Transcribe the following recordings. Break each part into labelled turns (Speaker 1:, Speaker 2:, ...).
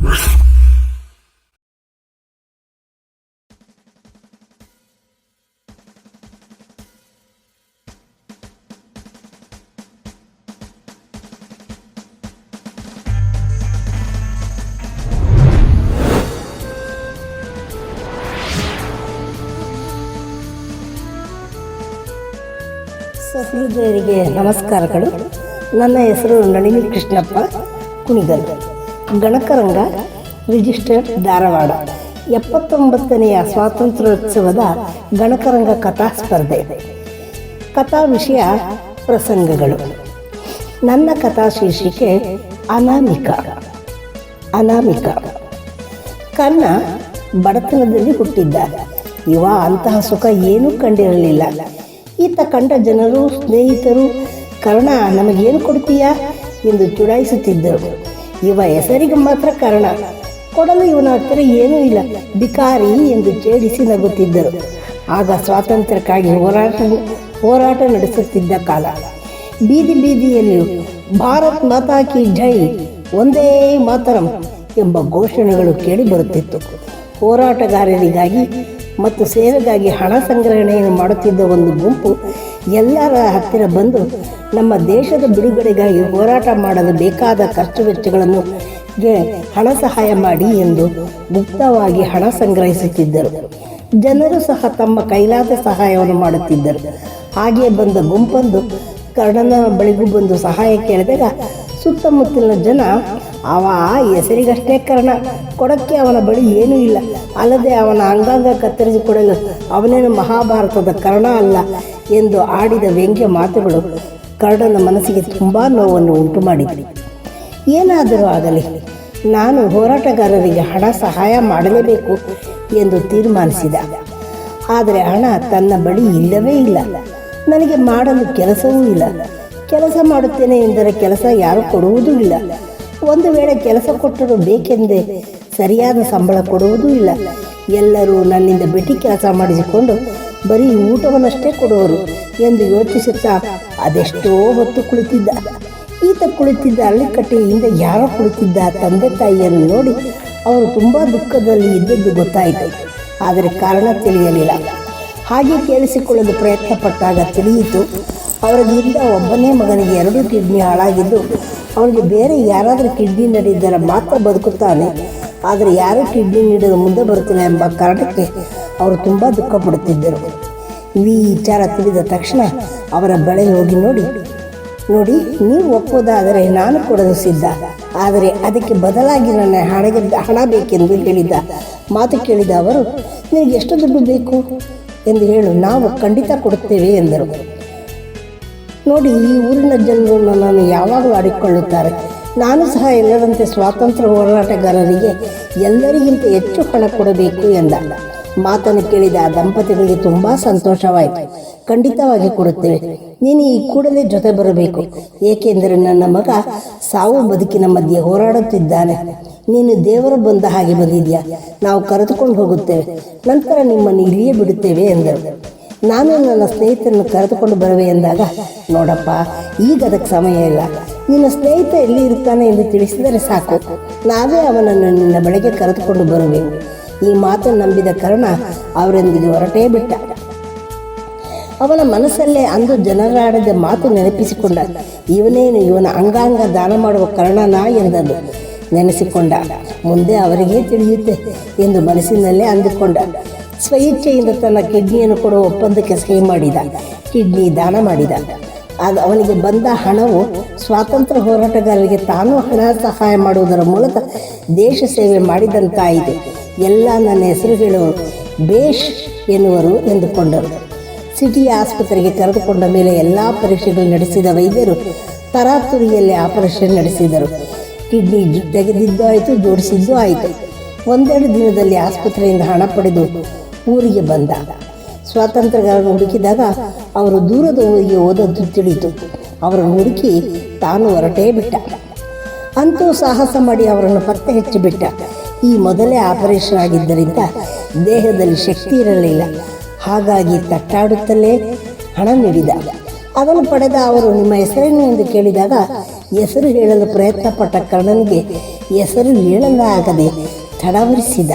Speaker 1: ಸಹೃದಯರಿಗೆ ನಮಸ್ಕಾರಗಳು. ನನ್ನ ಹೆಸರು ನಳಿನಿ ಕೃಷ್ಣಪ್ಪ ಕುಣಿಗಲ್. ಗಣಕರಂಗ ರಿಜಿಸ್ಟರ್ ಧಾರವಾಡ. ಎಪ್ಪತ್ತೊಂಬತ್ತನೆಯ ಸ್ವಾತಂತ್ರ್ಯೋತ್ಸವದ ಗಣಕರಂಗ ಕಥಾ ಸ್ಪರ್ಧೆ. ಕಥಾ ವಿಷಯ ಪ್ರಸಂಗಗಳು. ನನ್ನ ಕಥಾ ಶೀರ್ಷಿಕೆ ಅನಾಮಿಕ. ಅನಾಮಿಕ. ಕನ್ನ ಬಡತನದಲ್ಲಿ ಹುಟ್ಟಿದ್ದ. ಇವ ಅಂತಹ ಸುಖ ಏನೂ ಕಂಡಿರಲಿಲ್ಲ. ಈತ ಕಂಡ ಜನರು, ಸ್ನೇಹಿತರು, ಕರ್ಣ ನಮಗೇನು ಕೊಡ್ತೀಯಾ ಎಂದು ಚುಡಾಯಿಸುತ್ತಿದ್ದರು. ಇವ ಹೆಸರಿಗೆ ಮಾತ್ರ ಕಾರಣ. ಕೊಡಲು ಇವನ ಹತ್ತಿರ ಏನೂ ಇಲ್ಲ. ಬಿಕಾರಿ ಎಂದು ಛೇಡಿಸಿ ನಗುತ್ತಿದ್ದರು. ಆಗ ಸ್ವಾತಂತ್ರ್ಯಕ್ಕಾಗಿ ಹೋರಾಟ ಹೋರಾಟ ನಡೆಸುತ್ತಿದ್ದ ಕಾಲ. ಬೀದಿ ಬೀದಿಯಲ್ಲಿಯೂ ಭಾರತ್ ಮಾತಾ ಕಿ ಜೈ, ಒಂದೇ ಮಾತರಂ ಎಂಬ ಘೋಷಣೆಗಳು ಕೇಳಿ ಬರುತ್ತಿತ್ತು. ಹೋರಾಟಗಾರರಿಗಾಗಿ ಮತ್ತು ಸೇವೆಗಾಗಿ ಹಣ ಸಂಗ್ರಹಣೆಯನ್ನು ಮಾಡುತ್ತಿದ್ದ ಒಂದು ಗುಂಪು ಎಲ್ಲರ ಹತ್ತಿರ ಬಂದು ನಮ್ಮ ದೇಶದ ಬಿಡುಗಡೆಗಾಗಿ ಹೋರಾಟ ಮಾಡಲು ಬೇಕಾದ ಖರ್ಚು ವೆಚ್ಚಗಳನ್ನು ಹಣ ಸಹಾಯ ಮಾಡಿ ಎಂದು ಮುಕ್ತವಾಗಿ ಹಣ ಸಂಗ್ರಹಿಸುತ್ತಿದ್ದರು. ಜನರು ಸಹ ತಮ್ಮ ಕೈಲಾದ ಸಹಾಯವನ್ನು ಮಾಡುತ್ತಿದ್ದರು. ಹಾಗೆ ಬಂದ ಗುಂಪೊಂದು ಕರ್ಣನ ಬಳಿಗೂ ಬಂದು ಸಹಾಯ ಕೇಳಿದಾಗ ಸುತ್ತಮುತ್ತಲಿನ ಜನ ಅವ ಹೆಸರಿಗಷ್ಟೇ ಕರ್ಣ. ಕೊಡಕ್ಕೆ ಅವನ ಬಳಿ ಏನೂ ಇಲ್ಲ. ಅಲ್ಲದೆ ಅವನ ಅಂಗಾಂಗ ಕತ್ತರಿಸಿಕೊಡಲು ಅವನೇನು ಮಹಾಭಾರತದ ಕರ್ಣ ಅಲ್ಲ ಎಂದು ಆಡಿದ ವ್ಯಂಗ್ಯ ಮಾತುಗಳು ಕರ್ಣನ ಮನಸ್ಸಿಗೆ ತುಂಬ ನೋವನ್ನು ಉಂಟು ಮಾಡಿದರು ಏನಾದರೂ ಆಗಲಿ, ನಾನು ಹೋರಾಟಗಾರರಿಗೆ ಹಣ ಸಹಾಯ ಮಾಡಲೇಬೇಕು ಎಂದು ತೀರ್ಮಾನಿಸಿದ. ಆದರೆ ಹಣ ತನ್ನ ಬಳಿ ಇಲ್ಲವೇ ಇಲ್ಲ. ನನಗೆ ಮಾಡಲು ಕೆಲಸವೂ ಇಲ್ಲ. ಕೆಲಸ ಮಾಡುತ್ತೇನೆ ಎಂದರೆ ಕೆಲಸ ಯಾರು ಕೊಡುವುದೂ ಇಲ್ಲ. ಒಂದು ವೇಳೆ ಕೆಲಸ ಕೊಟ್ಟರು ಬೇಕೆಂದೇ ಸರಿಯಾದ ಸಂಬಳ ಕೊಡುವುದೂ ಇಲ್ಲ. ಎಲ್ಲರೂ ನನ್ನಿಂದ ಬಿಟ್ಟು ಕೆಲಸ ಮಾಡಿಸಿಕೊಂಡು ಬರೀ ಊಟವನ್ನಷ್ಟೇ ಕೊಡುವರು ಎಂದು ಯೋಚಿಸುತ್ತಾ ಅದೆಷ್ಟೋ ಹೊತ್ತು ಕುಳಿತಿದ್ದ. ಈತ ಕುಳಿತಿದ್ದ ಹಳ್ಳಿಕಟ್ಟೆಯಿಂದ ಯಾರು ಕುಳಿತಿದ್ದ ತಂದೆ ತಾಯಿಯನ್ನು ನೋಡಿ ಅವರು ತುಂಬ ದುಃಖದಲ್ಲಿ ಇದ್ದದ್ದು ಗೊತ್ತಾಯಿತು. ಆದರೆ ಕಾರಣ ತಿಳಿಯಲಿಲ್ಲ. ಹಾಗೆ ಕೇಳಿಸಿಕೊಳ್ಳಲು ಪ್ರಯತ್ನ ಪಟ್ಟಾಗ ತಿಳಿಯಿತು ಅವರಿಗಿಂದ ಒಬ್ಬನೇ ಮಗನಿಗೆ ಎರಡು ಕಿಡ್ನಿ ಹಾಳಾಗಿದ್ದು, ಅವನಿಗೆ ಬೇರೆ ಯಾರಾದರೂ ಕಿಡ್ನಿ ನೀಡಿದ್ದರೆ ಮಾತ್ರ ಬದುಕುತ್ತಾನೆ. ಆದರೆ ಯಾರೂ ಕಿಡ್ನಿ ನೀಡಲು ಮುಂದೆ ಬರುತ್ತಿಲ್ಲ ಎಂಬ ಕಾರಣಕ್ಕೆ ಅವರು ತುಂಬ ದುಃಖ ಪಡುತ್ತಿದ್ದರು ಈ ವಿಚಾರ ತಿಳಿದ ತಕ್ಷಣ ಅವರ ಬಳೆ ಹೋಗಿ ನೋಡಿ ನೋಡಿ, ನೀವು ಒಪ್ಪೋದಾದರೆ ನಾನು ಕೊಡಲು ಸಿದ್ಧ. ಆದರೆ ಅದಕ್ಕೆ ಬದಲಾಗಿ ನನ್ನ ಹಣಗೆ ಹಣ ಬೇಕೆಂದು ಹೇಳಿದ್ದ ಮಾತು ಕೇಳಿದ ಅವರು, ನಿನಗೆ ಎಷ್ಟು ದುಡ್ಡು ಬೇಕು? ಎಂದು ಹೇಳು, ನಾವು ಖಂಡಿತ ಕೊಡುತ್ತೇವೆ ಎಂದರು. ನೋಡಿ, ಈ ಊರಿನ ಜನರು ನನ್ನನ್ನು ಯಾವಾಗಲೂ ಆಡಿಕೊಳ್ಳುತ್ತಾರೆ ನಾನು ಸಹ ಎಲ್ಲರಂತೆ ಸ್ವಾತಂತ್ರ್ಯ ಹೋರಾಟಗಾರರಿಗೆ ಎಲ್ಲರಿಗಿಂತ ಹೆಚ್ಚು ಹಣ ಕೊಡಬೇಕು ಎಂದ. ಮಾತನ್ನು ಕೇಳಿದ ಆ ದಂಪತಿಗಳಿಗೆ ತುಂಬ ಸಂತೋಷವಾಯಿತು. ಖಂಡಿತವಾಗಿ ಕೊಡುತ್ತೇವೆ. ನೀನು ಈ ಕೂಡಲೇ ಜೊತೆ ಬರಬೇಕು. ಏಕೆಂದರೆ ನನ್ನ ಮಗ ಸಾವು ಬದುಕಿನ ಮಧ್ಯೆ ಹೋರಾಡುತ್ತಿದ್ದಾನೆ. ನೀನು ದೇವರು ಬಂದ ಹಾಗೆ ಬಂದಿದೆಯಾ? ನಾವು ಕರೆದುಕೊಂಡು ಹೋಗುತ್ತೇವೆ. ನಂತರ ನಿಮ್ಮನ್ನು ಇಲ್ಲಿಯೇ ಬಿಡುತ್ತೇವೆ ಎಂದರು. ನಾನು ನನ್ನ ಸ್ನೇಹಿತರನ್ನು ಕರೆದುಕೊಂಡು ಬರುವೆ ಎಂದಾಗ, ನೋಡಪ್ಪ ಈಗ ಅದಕ್ಕೆ ಸಮಯ ಇಲ್ಲ. ನಿನ್ನ ಸ್ನೇಹಿತ ಎಲ್ಲಿ ಇರುತ್ತಾನೆ ಎಂದು ತಿಳಿಸಿದರೆ ಸಾಕು. ನಾವೇ ಅವನನ್ನು ನಿನ್ನ ಬಳಿಗೆ ಕರೆದುಕೊಂಡು ಬರುವೆ. ಈ ಮಾತನ್ನು ನಂಬಿದ ಕರ್ಣ ಅವರೊಂದಿಗೆ ಹೊರಟೇ ಬಿಟ್ಟ. ಅವನ ಮನಸ್ಸಲ್ಲೇ ಅಂದು ಜನರಾಡದ ಮಾತು ನೆನಪಿಸಿಕೊಂಡ. ಇವನೇನು ಇವನ ಅಂಗಾಂಗ ದಾನ ಮಾಡುವ ಕರ್ಣನ ಎಂದನು. ನೆನೆಸಿಕೊಂಡ. ಮುಂದೆ ಅವರಿಗೇ ತಿಳಿಯುತ್ತೆ ಎಂದು ಮನಸ್ಸಿನಲ್ಲೇ ಅಂದುಕೊಂಡ. ಸ್ವಇಚ್ಛೆಯಿಂದ ತನ್ನ ಕಿಡ್ನಿಯನ್ನು ಕೊಡುವ ಒಪ್ಪಂದಕ್ಕೆ ಸಹಿ ಮಾಡಿದ, ಕಿಡ್ನಿ ದಾನ ಮಾಡಿದ. ಆಗ ಅವನಿಗೆ ಬಂದ ಹಣವು ಸ್ವಾತಂತ್ರ್ಯ ಹೋರಾಟಗಾರರಿಗೆ ತಾನು ಹಣ ಸಹಾಯ ಮಾಡುವುದರ ಮೂಲಕ ದೇಶ ಸೇವೆ ಮಾಡಿದಂತಾಯಿತು. ಎಲ್ಲ ನನ್ನ ಹೆಸರುಗಳು ಬೇಷ್ ಎನ್ನುವರು ಎಂದುಕೊಂಡರು. ಸಿಟಿ ಆಸ್ಪತ್ರೆಗೆ ಕರೆದುಕೊಂಡ ಮೇಲೆ ಎಲ್ಲ ಪರೀಕ್ಷೆಗಳು ನಡೆಸಿದ ವೈದ್ಯರು ತರಾತುರಿಯಲ್ಲಿ ಆಪರೇಷನ್ ನಡೆಸಿದರು. ಕಿಡ್ನಿ ತೆಗೆದಿದ್ದು ಆಯಿತು, ಜೋಡಿಸಿದ್ದು ಆಯಿತು. ಒಂದೆರಡು ದಿನದಲ್ಲಿ ಆಸ್ಪತ್ರೆಯಿಂದ ಹಣ ಪಡೆದು ಊರಿಗೆ ಬಂದ ಸ್ವಾತಂತ್ರ್ಯಗಾರರು ಹುಡುಕಿದಾಗ ಅವರು ದೂರದ ಊರಿಗೆ ಹೋದದ್ದು ತಿಳಿಯಿತು ಅವರನ್ನು ಹುಡುಕಿ ತಾನು ಹೊರಟೇ ಬಿಟ್ಟ. ಅಂತೂ ಸಾಹಸ ಮಾಡಿ ಅವರನ್ನು ಪತ್ತೆ ಹಚ್ಚಿಬಿಟ್ಟ ಈ ಮೊದಲೇ ಆಪರೇಷನ್ ಆಗಿದ್ದರಿಂದ ದೇಹದಲ್ಲಿ ಶಕ್ತಿ ಇರಲಿಲ್ಲ. ಹಾಗಾಗಿ ತಟ್ಟಾಡುತ್ತಲೇ ಹಣ ನೀಡಿದ. ಅದನ್ನು ಪಡೆದ ಅವರು ನಿಮ್ಮ ಹೆಸರೇನು ಎಂದು ಕೇಳಿದಾಗ, ಹೆಸರು ಹೇಳಲು ಪ್ರಯತ್ನಪಟ್ಟ ಕರ್ಣನಿಗೆ ಹೆಸರು ಹೇಳಲಾಗದೆ ತಡವರಿಸಿದ.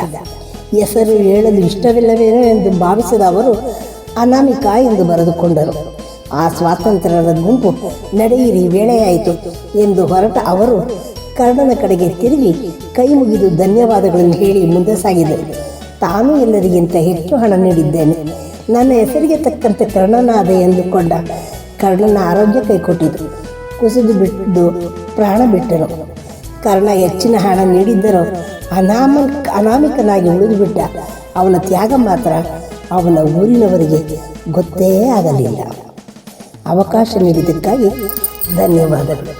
Speaker 1: ಹೆಸರು ಹೇಳಲು ಇಷ್ಟವಿಲ್ಲವೇನೋ ಎಂದು ಭಾವಿಸಿದ ಅವರು, ಅನಾಮಿಕ ಎಂದು ಬರೆದುಕೊಂಡರು. ಆ ಸ್ವಾತಂತ್ರ್ಯದ ಗುಂಪು ನಡೆಯಿರಿ, ವೇಳೆಯಾಯಿತು ಎಂದು ಹೊರಟ ಅವರು ಕರ್ಣನ ಕಡೆಗೆ ತಿರುಗಿ ಕೈ ಮುಗಿದು ಧನ್ಯವಾದಗಳನ್ನು ಹೇಳಿ ಮುಂದೆ ಸಾಗಿದರು. ತಾನು ಎಲ್ಲರಿಗಿಂತ ಹೆಚ್ಚು ಹಣ ನೀಡಿದ್ದೇನೆ. ನನ್ನ ಹೆಸರಿಗೆ ತಕ್ಕಂತೆ ಕರ್ಣನಾದ ಎಂದುಕೊಂಡ ಕರ್ಣನ ಆರೋಗ್ಯ ಕೈಕೊಟ್ಟಿತು. ಕುಸಿದು ಬಿಟ್ಟು ಪ್ರಾಣ ಬಿಟ್ಟನು ಕರ್ಣ ಹೆಚ್ಚಿನ ಹಣ ನೀಡಿದ್ದರೂ ಅನಾಮ ಅನಾಮಿಕನಾಗಿ ಉಳಿದುಬಿಟ್ಟ ಅವನ ತ್ಯಾಗ ಮಾತ್ರ ಅವನ ಊರಿನವರಿಗೆ ಗೊತ್ತೇ ಆಗಲಿಲ್ಲ. ಅವಕಾಶ ನೀಡಿದ್ದಕ್ಕಾಗಿ ಧನ್ಯವಾದಗಳು.